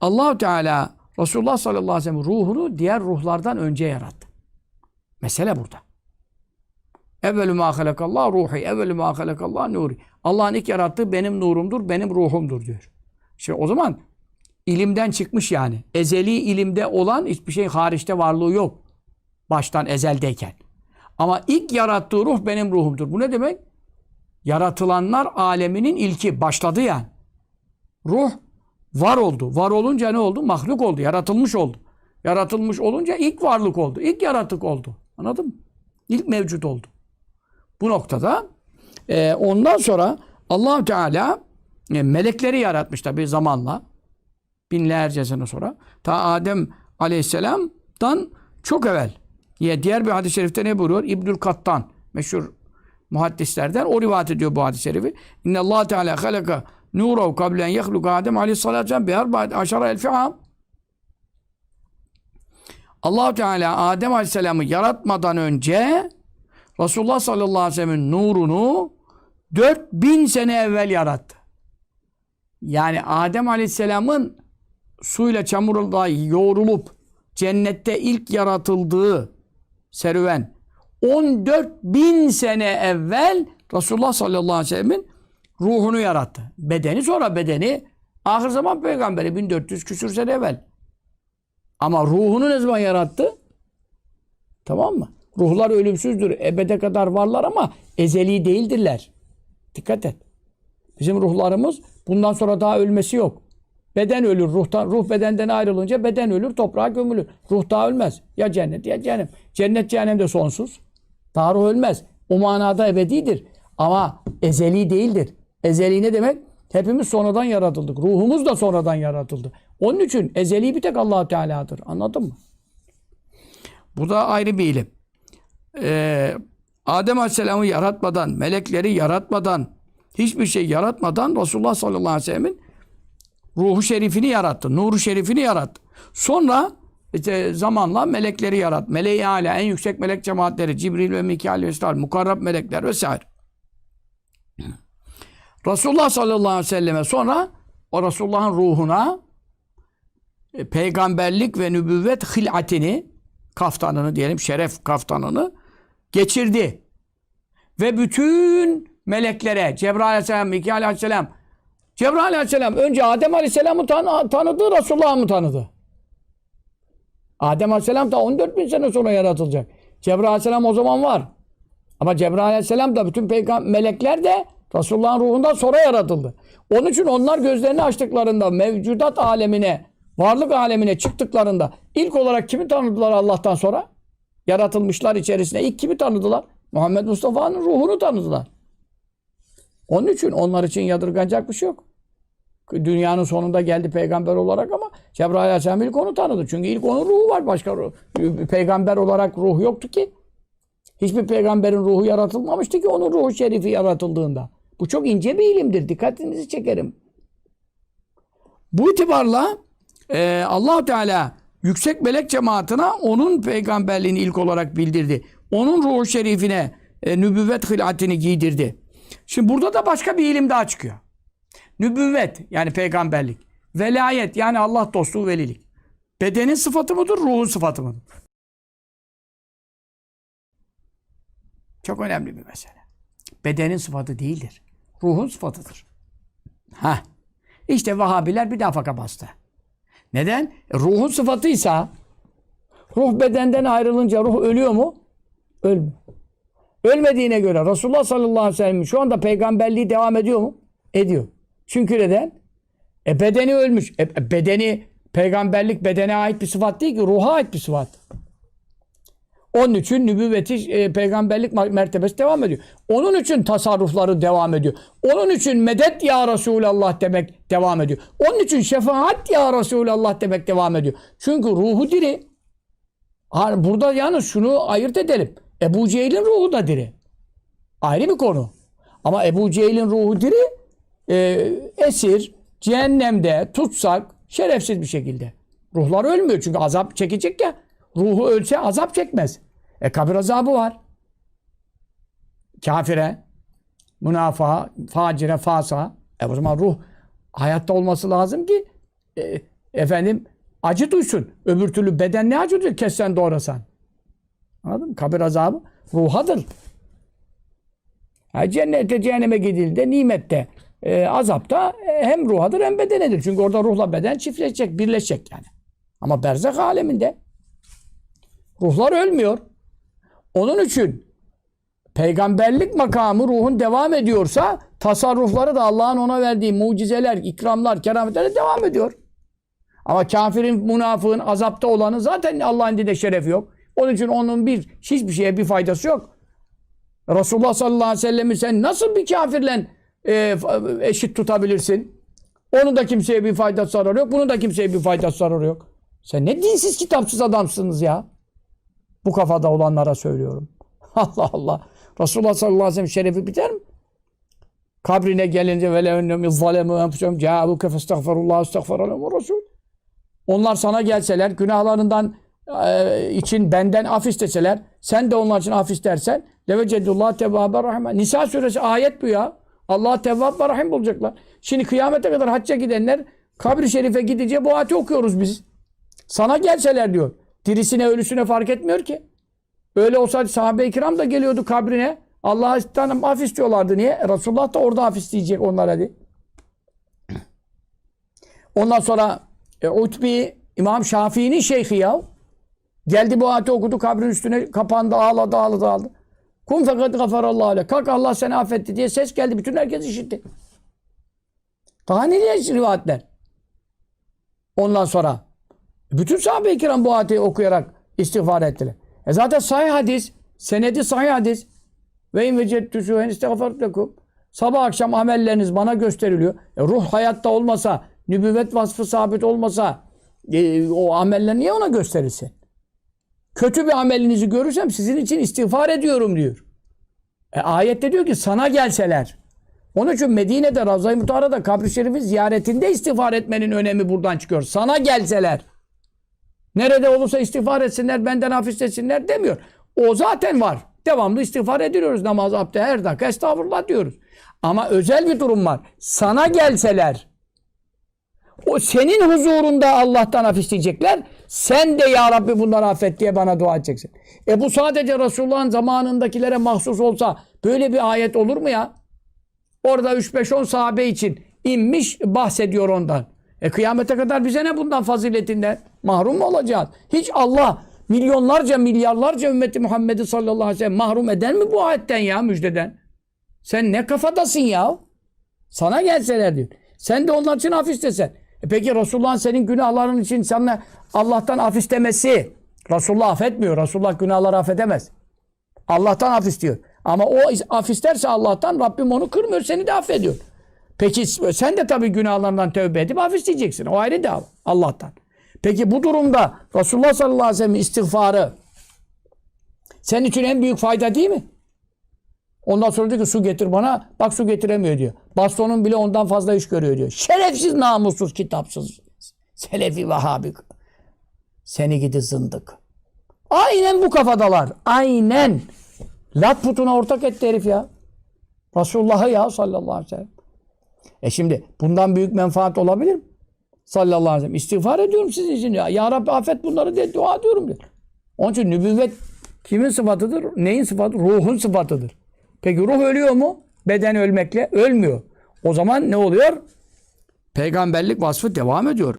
Allahu Teala Resulullah sallallahu aleyhi ve sellem ruhunu diğer ruhlardan önce yarattı. Mesele burada. Evvelü ma halakallah ruhi, evvelü ma halakallah nuri. Allah'ın ilk yarattığı benim nurumdur, benim ruhumdur diyor. İşte o zaman ilimden çıkmış yani. Ezeli ilimde olan hiçbir şey hariçte varlığı yok. Baştan ezeldeyken. Ama ilk yarattığı ruh benim ruhumdur. Bu ne demek? Yaratılanlar aleminin ilki. Başladı yani. Ruh var oldu. Var olunca ne oldu? Mahluk oldu. Yaratılmış oldu. Yaratılmış olunca ilk varlık oldu. İlk yaratık oldu. Anladın mı? İlk mevcut oldu. Bu noktada e, ondan sonra allah Teala e, melekleri yaratmış tabi zamanla. Binlerce sene sonra. Ta Adem Aleyhisselam'dan çok evvel. Ya diğer bir hadis-i şerifte ne buyuruyor? İbnül Kattan meşhur muhaddislerden o rivayet ediyor bu hadis-i şerifi. İnne Allah Teala halaka nurahu kablen yehluka Adem Aleyhisselatü Vesselam bi arba'at aşara elfi am. allah Teala Adem Aleyhisselam'ı yaratmadan önce Resulullah sallallahu aleyhi ve sellem'in nurunu 4000 sene evvel yarattı. Yani Adem Aleyhisselam'ın suyla çamurla yoğrulup cennette ilk yaratıldığı serüven 14 bin sene evvel Resulullah sallallahu aleyhi ve sellemin ruhunu yarattı. Bedeni sonra bedeni ahir zaman peygamberi 1400 küsür sene evvel. Ama ruhunu ne zaman yarattı? Tamam mı? Ruhlar ölümsüzdür. Ebede kadar varlar ama ezeli değildirler. Dikkat et. Bizim ruhlarımız bundan sonra daha ölmesi yok. Beden ölür. Ruhtan, ruh bedenden ayrılınca beden ölür, toprağa gömülür. Ruh daha ölmez. Ya cennet ya cehennem. Cennet cehennem de sonsuz. Daha ruh ölmez. O manada ebedidir. Ama ezeli değildir. Ezeli ne demek? Hepimiz sonradan yaratıldık. Ruhumuz da sonradan yaratıldı. Onun için ezeli bir tek allah Teala'dır. Anladın mı? Bu da ayrı bir ilim. Ee, Adem Aleyhisselam'ı yaratmadan, melekleri yaratmadan, hiçbir şey yaratmadan Resulullah sallallahu aleyhi ve sellemin ruhu şerifini yarattı. Nuru şerifini yarattı. Sonra işte zamanla melekleri yarattı. Meleği âlâ, en yüksek melek cemaatleri, Cibril ve Mikail ve İsrail, mukarrab melekler vesaire. Resulullah sallallahu aleyhi ve selleme sonra o Resulullah'ın ruhuna e, peygamberlik ve nübüvvet hilatini kaftanını diyelim şeref kaftanını geçirdi. Ve bütün meleklere Cebrail aleyhisselam, Mikail aleyhisselam Cebrail aleyhisselam önce Adem aleyhisselamı tan tanıdı, Resulullah'ı mı tanıdı? Adem aleyhisselam da 14 bin sene sonra yaratılacak. Cebrail aleyhisselam o zaman var. Ama Cebrail aleyhisselam da bütün peygamber melekler de Resulullah'ın ruhundan sonra yaratıldı. Onun için onlar gözlerini açtıklarında mevcudat alemine, varlık alemine çıktıklarında ilk olarak kimi tanıdılar Allah'tan sonra? Yaratılmışlar içerisinde ilk kimi tanıdılar? Muhammed Mustafa'nın ruhunu tanıdılar. Onun için onlar için yadırganacak bir şey yok. Dünyanın sonunda geldi peygamber olarak ama Cebrail Aleyhisselam ilk onu tanıdı. Çünkü ilk onun ruhu var. Başka ruh. Peygamber olarak ruh yoktu ki. Hiçbir peygamberin ruhu yaratılmamıştı ki onun ruhu şerifi yaratıldığında. Bu çok ince bir ilimdir. Dikkatinizi çekerim. Bu itibarla e, allah Teala yüksek melek cemaatine onun peygamberliğini ilk olarak bildirdi. Onun ruhu şerifine e, nübüvvet hilatini giydirdi. Şimdi burada da başka bir ilim daha çıkıyor. Nübüvvet yani peygamberlik. Velayet yani Allah dostluğu velilik. Bedenin sıfatı mıdır, ruhun sıfatı mıdır? Çok önemli bir mesele. Bedenin sıfatı değildir. Ruhun sıfatıdır. Ha. İşte Vahabiler bir daha faka bastı. Neden? E, ruhun sıfatıysa ruh bedenden ayrılınca ruh ölüyor mu? Ölmüyor. Ölmediğine göre Resulullah sallallahu aleyhi ve sellem şu anda peygamberliği devam ediyor mu? Ediyor. Çünkü neden? E bedeni ölmüş. E bedeni peygamberlik bedene ait bir sıfat değil ki ruha ait bir sıfat. Onun için nübüvveti e, peygamberlik mertebesi devam ediyor. Onun için tasarrufları devam ediyor. Onun için medet ya Resulallah demek devam ediyor. Onun için şefaat ya Resulallah demek devam ediyor. Çünkü ruhu diri. Burada yalnız şunu ayırt edelim. Ebu Cehil'in ruhu da diri. Ayrı bir konu. Ama Ebu Cehil'in ruhu diri e, esir, cehennemde, tutsak, şerefsiz bir şekilde. Ruhlar ölmüyor çünkü azap çekecek ya. Ruhu ölse azap çekmez. E kabir azabı var. Kafire, münafığa, facire, fasa. E o zaman ruh hayatta olması lazım ki e, efendim acı duysun. Öbür türlü beden ne acı duyuyor kessen doğrasan. Anladın mı? Kabir azabı ruhadır. Ha, cennete, cehenneme gidildiğinde, nimette, e, azapta e, hem ruhadır hem bedenedir. Çünkü orada ruhla beden çiftleşecek, birleşecek yani. Ama berzak aleminde ruhlar ölmüyor. Onun için peygamberlik makamı ruhun devam ediyorsa tasarrufları da Allah'ın ona verdiği mucizeler, ikramlar, kerametler devam ediyor. Ama kafirin, münafığın, azapta olanın zaten Allah'ın dinde şerefi yok. Onun için onun bir hiçbir şeye bir faydası yok. Resulullah sallallahu aleyhi ve sellem'i sen nasıl bir kafirle e, eşit tutabilirsin? Onun da kimseye bir faydası zararı yok. Bunun da kimseye bir faydası zararı yok. Sen ne dinsiz kitapsız adamsınız ya. Bu kafada olanlara söylüyorum. Allah Allah. Resulullah sallallahu aleyhi ve sellem şerefi biter mi? Kabrine gelince ve lehennum zalemu enfusum ca'abuke festagfirullah estagfirullah Resul. Onlar sana gelseler günahlarından e, için benden af isteseler sen de onlar için af istersen levecedullah tevvabe rahime. Nisa suresi ayet bu ya. Allah tevvab ve rahim bulacaklar. Şimdi kıyamete kadar hacca gidenler kabri şerife gidince bu ayeti okuyoruz biz. Sana gelseler diyor. Dirisine ölüsüne fark etmiyor ki. Öyle olsaydı sahabe-i kiram da geliyordu kabrine. Allah'tan af istiyorlardı. Niye? Resulullah da orada af isteyecek onlara hadi. Ondan sonra e, Utbi İmam Şafii'nin şeyhi ya. Geldi bu ayeti okudu kabrin üstüne kapandı ağladı ağladı ağladı. Kum fakat gafarallahu aleyh. Kalk Allah seni affetti diye ses geldi. Bütün herkes işitti. Daha ne diyecek rivayetler? Ondan sonra bütün sahabe-i kiram bu ayeti okuyarak istiğfar ettiler. E zaten sahih hadis, senedi sahih hadis. Ve in vecettüsü en istiğfarlekum. Sabah akşam amelleriniz bana gösteriliyor. E ruh hayatta olmasa, nübüvvet vasfı sabit olmasa e, o ameller niye ona gösterilsin? Kötü bir amelinizi görürsem sizin için istiğfar ediyorum diyor. E, ayette diyor ki sana gelseler. Onun için Medine'de Ravza-i Mutahara'da kabri şerifi ziyaretinde istiğfar etmenin önemi buradan çıkıyor. Sana gelseler. Nerede olursa istiğfar etsinler, benden af demiyor. O zaten var. Devamlı istiğfar ediyoruz namaz, abdest her dakika estağfurullah diyoruz. Ama özel bir durum var. Sana gelseler, o senin huzurunda Allah'tan af. Sen de ya Rabbi bunları affet diye bana dua edeceksin. E bu sadece Resulullah'ın zamanındakilere mahsus olsa böyle bir ayet olur mu ya? Orada 3-5-10 sahabe için inmiş bahsediyor ondan. E kıyamete kadar bize ne bundan faziletinden? Mahrum mu olacağız? Hiç Allah milyonlarca milyarlarca ümmeti Muhammed'i sallallahu aleyhi ve sellem mahrum eder mi bu ayetten ya müjdeden? Sen ne kafadasın ya? Sana gelseler diyor. Sen de onlar için af istesen. E peki Resulullah'ın senin günahların için sana Allah'tan af istemesi Resulullah affetmiyor. Resulullah günahları affedemez. Allah'tan af istiyor. Ama o af isterse Allah'tan Rabbim onu kırmıyor. Seni de affediyor. Peki sen de tabii günahlarından tövbe edip af. O ayrı dava Allah'tan. Peki bu durumda Resulullah sallallahu aleyhi ve sellem istiğfarı senin için en büyük fayda değil mi? Ondan sonra diyor ki su getir bana. Bak su getiremiyor diyor. Bastonun bile ondan fazla iş görüyor diyor. Şerefsiz, namussuz, kitapsız. Selefi Vahabi. Seni gidi zındık. Aynen bu kafadalar. Aynen. Lat putuna ortak etti herif ya. Resulullah'ı ya sallallahu aleyhi ve sellem. E şimdi bundan büyük menfaat olabilir mi? Sallallahu aleyhi ve sellem. İstiğfar ediyorum sizin için ya. Ya Rabbi affet bunları diye dua ediyorum diyor. Onun için nübüvvet kimin sıfatıdır? Neyin sıfatı? Ruhun sıfatıdır. Peki ruh ölüyor mu? Beden ölmekle ölmüyor. O zaman ne oluyor? Peygamberlik vasfı devam ediyor.